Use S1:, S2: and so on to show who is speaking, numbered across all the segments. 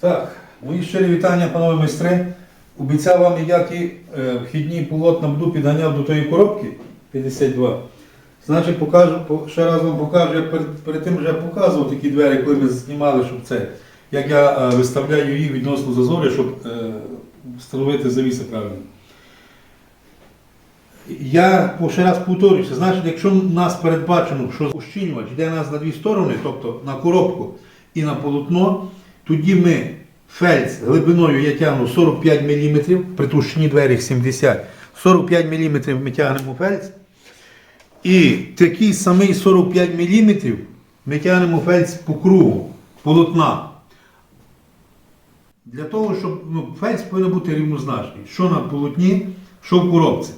S1: Так, мої щирі вітання, панове майстри. Обіцяв вам, як і е, вхідні полотна буду підганяв до тої коробки 52. Значить, покажу, по- ще раз вам покажу, я перед, перед тим вже показував такі двері, коли ми знімали, щоб це, як я е, виставляю їх відносно зазору, щоб е, встановити завіси правильно. Я ще раз повторюся, значить, якщо в нас передбачено, що ущільнювач йде нас на дві сторони, тобто на коробку і на полотно, тоді ми фельдс глибиною я тягну 45 мм, при товщині двері 70, 45 мм ми тягнемо фельдс. І такий самий 45 мм ми тягнемо фельдс по кругу полотна. Для того, щоб ну, фельдс повинен бути рівнозначний. Що на полотні, що в коробці.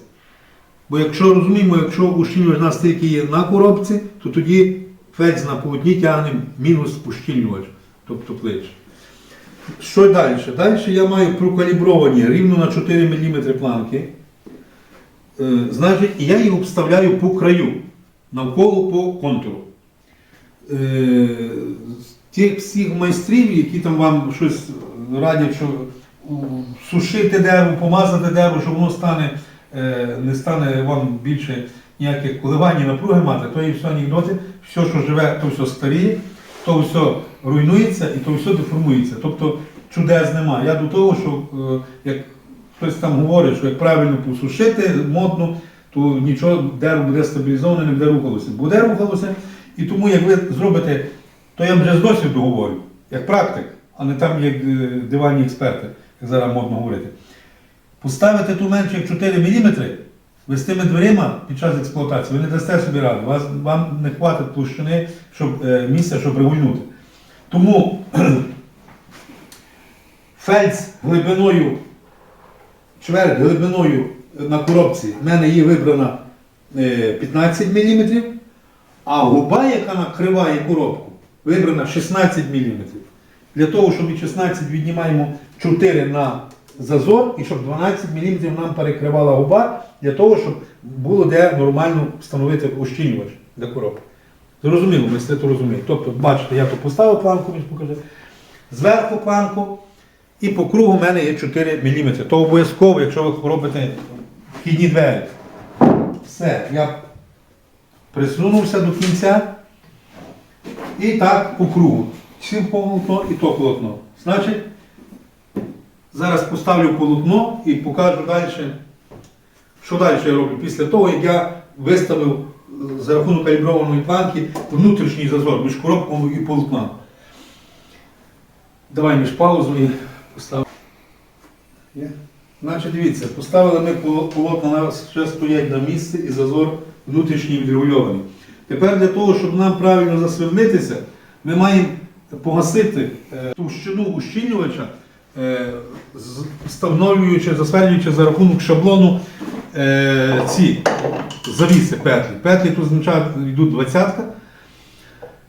S1: Бо якщо розуміємо, якщо ущільнювач у нас тільки є на коробці, то тоді фельдс на полотні тягне мінус ущільнювач, тобто плечі. Що далі? Далі я маю прокалібровані рівно на 4 мм планки. Е, значить, я їх обставляю по краю, навколо по контуру. Е, тих всіх майстрів, які там вам щось радять, що сушити дерево, помазати дерево, що воно стане, е, не стане вам більше ніяких коливань і напруги мати, то є все анекдоти, все, що живе, то все старіє, то все руйнується і то все деформується. Тобто чудес немає. Я до того, що е, як хтось там говорить, що як правильно посушити модно, то нічого дерево буде стабілізоване, не буде рухалося. Буде рухалося, і тому як ви зробите, то я вже з досвіду говорю, як практик, а не там як е, диванні експерти, як зараз модно говорити. Поставити ту менше як 4 мм, ви з тими дверима під час експлуатації, ви не дасте собі ради, вам не хватить площини, щоб, е, місця, щоб регульнути. Тому фельдс глибиною, чверть глибиною на коробці, в мене є вибрана е, 15 мм, а губа, яка накриває коробку, вибрана 16 мм. Для того, щоб від 16 віднімаємо 4 на зазор і щоб 12 мм нам перекривала губа, для того, щоб було де нормально встановити ущільнювач для коробки. Зрозуміло, ми все то розуміємо. Тобто, бачите, я тут поставив планку, мені покажи. Зверху планку і по кругу в мене є 4 мм. То обов'язково, якщо ви робите вхідні двері. Все, я присунувся до кінця. І так по кругу. Сім полотно і то полотно. Значить, зараз поставлю полотно і покажу далі, що далі я роблю. Після того, як я виставив за рахунок каліброваної планки внутрішній зазор між коробкою і полотном. Давай між паузу і поставимо. Значить, дивіться, поставили ми полотна, у нас ще стоять на місці і зазор внутрішній відрегульований. Тепер для того, щоб нам правильно засвернитися, ми маємо погасити е, товщину ущільнювача, е, встановлюючи, засверлюючи за рахунок шаблону е, ці завіси петлі. Петлі тут йдуть двадцятка.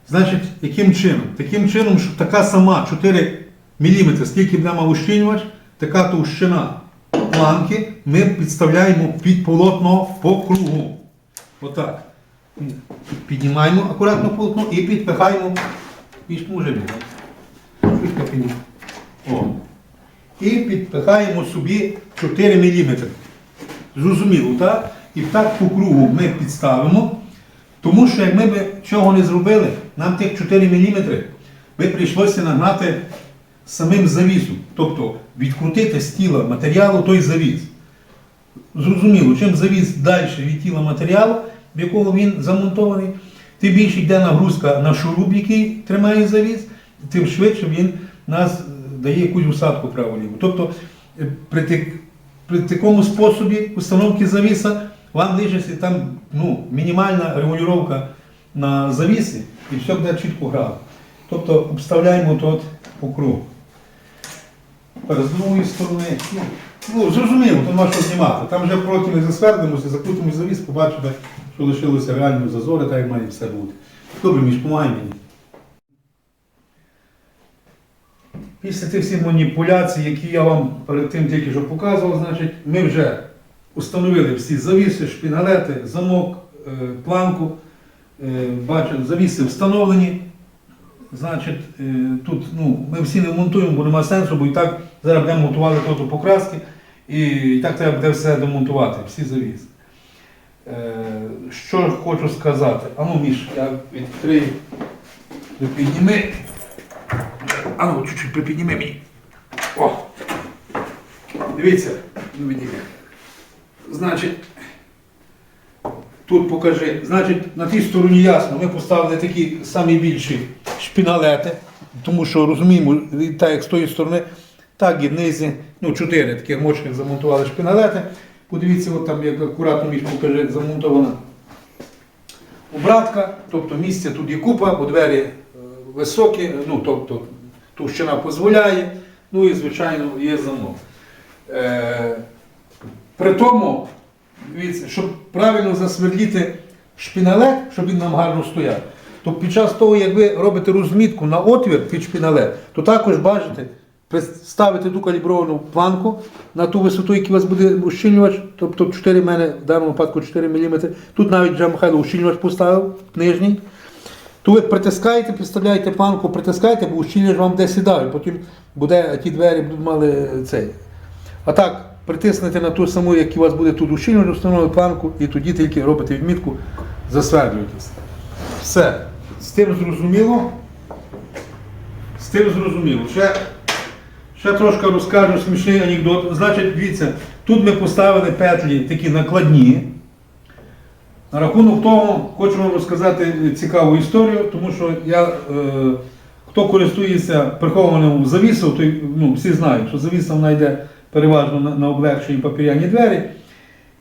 S1: Значить, яким чином? Таким чином, що така сама 4 мм, скільки б мав ущільнювач, така товщина планки ми підставляємо під полотно по кругу. Отак. Піднімаємо акуратно полотно і підпихаємо між мужем. О. І підпихаємо собі 4 мм. Зрозуміло, так? І так по кругу ми підставимо. Тому що як ми б цього не зробили, нам тих 4 мм би прийшлося нагнати самим завісом. Тобто відкрутити з тіла матеріалу той завіс. Зрозуміло, чим завіс далі від тіла матеріалу, в якого він замонтований, тим більше йде нагрузка на шуруб, який тримає завіс, тим швидше він нас е, дає якусь усадку право-ліво. Тобто е, при, при такому способі установки завіса вам лишиться там ну, мінімальна регулювання на завісі і все буде чітко грало. Тобто обставляємо тут по кругу. З другої сторони, ну, ну зрозуміло, то нема що знімати. Там вже проти не засвердимося, закрутимо завіс, побачимо, що лишилося реально зазори, так як має все бути. Добре, між помагай мені. Після тих всіх маніпуляцій, які я вам перед тим тільки що показував, значить, ми вже установили всі завіси, шпінгалети, замок, е, планку. Е, Бачимо, завіси встановлені. Значить, е, тут ну, ми всі не монтуємо, бо нема сенсу, бо і так зараз будемо монтувати тут покраски, і, і так треба буде все демонтувати, всі завіси. Що хочу сказати? А ну, Міш, я відкрию, припідніми. А ну, чуть-чуть припідніми мені. О! Дивіться, ну відійми. Значить, тут покажи. Значить, на тій стороні ясно, ми поставили такі самі більші шпіналети, тому що розуміємо, так як з тої сторони, так і внизі, ну, чотири таких мощних замонтували шпіналети. Подивіться, от там як акуратно між покажи, замонтована обратка, тобто місця тут є купа, бо двері е, високі, ну тобто товщина дозволяє, ну і звичайно є замок. При тому, щоб правильно засвердліти шпіналет, щоб він нам гарно стояв, то під час того, як ви робите розмітку на отвір під шпіналет, то також бачите, ставите ту калібровану планку на ту висоту, яку у вас буде ущільнювач, тобто 4 в мене в даному випадку 4 мм. Тут навіть вже Михайло ущільнювач поставив нижній. То ви притискаєте, підставляєте планку, притискаєте, бо ущільнювач вам де сідає, потім буде, ті двері будуть мали цей. А так, притиснете на ту саму, як у вас буде тут ущільнювач, встановили планку, і тоді тільки робите відмітку, засвердлюєтесь. Все. З тим зрозуміло. З тим зрозуміло. Ще, ще трошки розкажу смішний анекдот. Значить, дивіться, тут ми поставили петлі такі накладні. На рахунок того, хочу вам розказати цікаву історію, тому що я, е, хто користується прихованим завісом, той ну, всі знають, що завіса вона йде переважно на, на облегшені папіряні двері.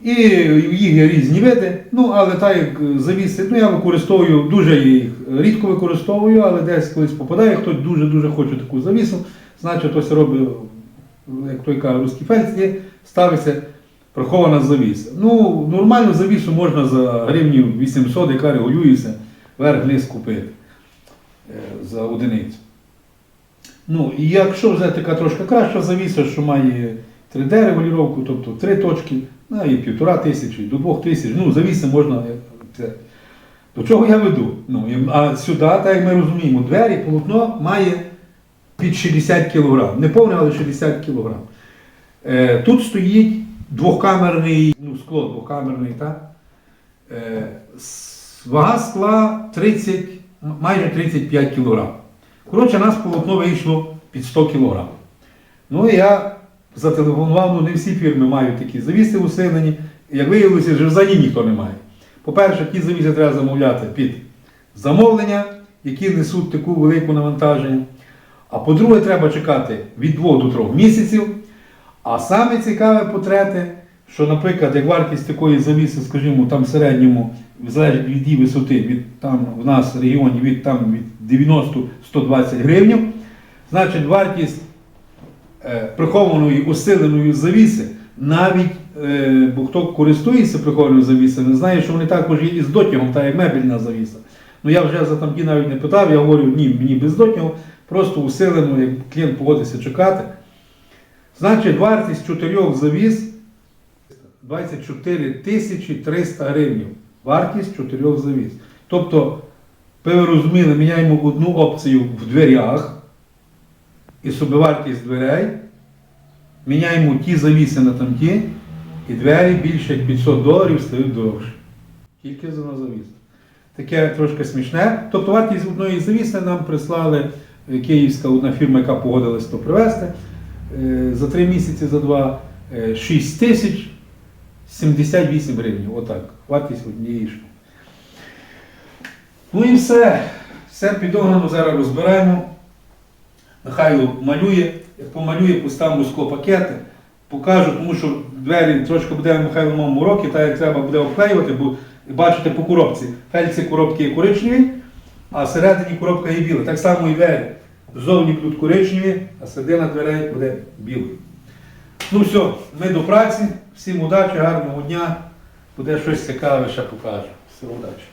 S1: І їх є різні види. Ну, але так як завіси, ну я використовую, дуже їх рідко використовую, але десь колись попадає, хтось дуже-дуже хоче таку завісу, значить хтось робить, як той каже, русський фельдс є, ставиться прихована завіса. Ну, нормальну завісу можна за гривню 800, яка регулюється, верх-низ купити е, за одиницю. Ну, і якщо взяти така трошки краща завіса, що має 3D регулювання, тобто 3 точки, ну, і півтора тисячі, до двох тисяч, ну, завіси можна. е, Це. До чого я веду? Ну, а сюди, так як ми розуміємо, двері, полотно має під 60 кг. Не повне, але 60 кг. Е, тут стоїть двохкамерний, ну, скло двохкамерний, так? Е, вага скла 30, майже 35 кг. Коротше, нас полотно вийшло під 100 кг. Ну і я зателефонував, ну не всі фірми мають такі завіси усилені. Як виявилося, що взагалі ніхто не має. По-перше, ті завіси треба замовляти під замовлення, які несуть таку велику навантаження. А по-друге, треба чекати від 2 до 3 місяців. А саме цікаве по-третє, що, наприклад, як вартість такої завіси, скажімо, там в середньому залежить від її висоти, від там в нас в регіоні від, там, від 90-120 гривень, значить вартість е, прихованої усиленої завіси, навіть е, бо хто користується прихованою завісами, знає, що вони також є і з дотягом, так як мебельна завіса. Ну я вже за там ті навіть не питав, я говорю, ні, мені без дотягу, просто усилено, як клієнт погодиться чекати. Значить, вартість чотирьох завіс 24 тисячі 300 гривень. Вартість чотирьох завіс. Тобто, ви розуміли, міняємо одну опцію в дверях і собівартість дверей, міняємо ті завіси на тамті, і двері більше як 500 доларів стають дорожче. Тільки за завіс. Таке трошки смішне. Тобто вартість одної завіси нам прислали е, київська одна фірма, яка погодилась то привезти. Е, За три місяці, за два, е, 6 тисяч 78 гривень. Отак. Вартість однієї штуки. Ну і все. Все підогнано зараз розбираємо. Михайло малює, як помалює, поставимо склопакети, покажу, тому що двері трошки буде Михайло мав уроки, так як треба буде обклеювати, бо бачите по коробці. Фельці коробки є коричневі, а всередині коробка є біла. Так само і двері. Ззовні будуть коричневі, а середина дверей буде білою. Ну все, ми до праці. Всім удачі, гарного дня. Буде щось цікаве, ще покажу. Всім удачі.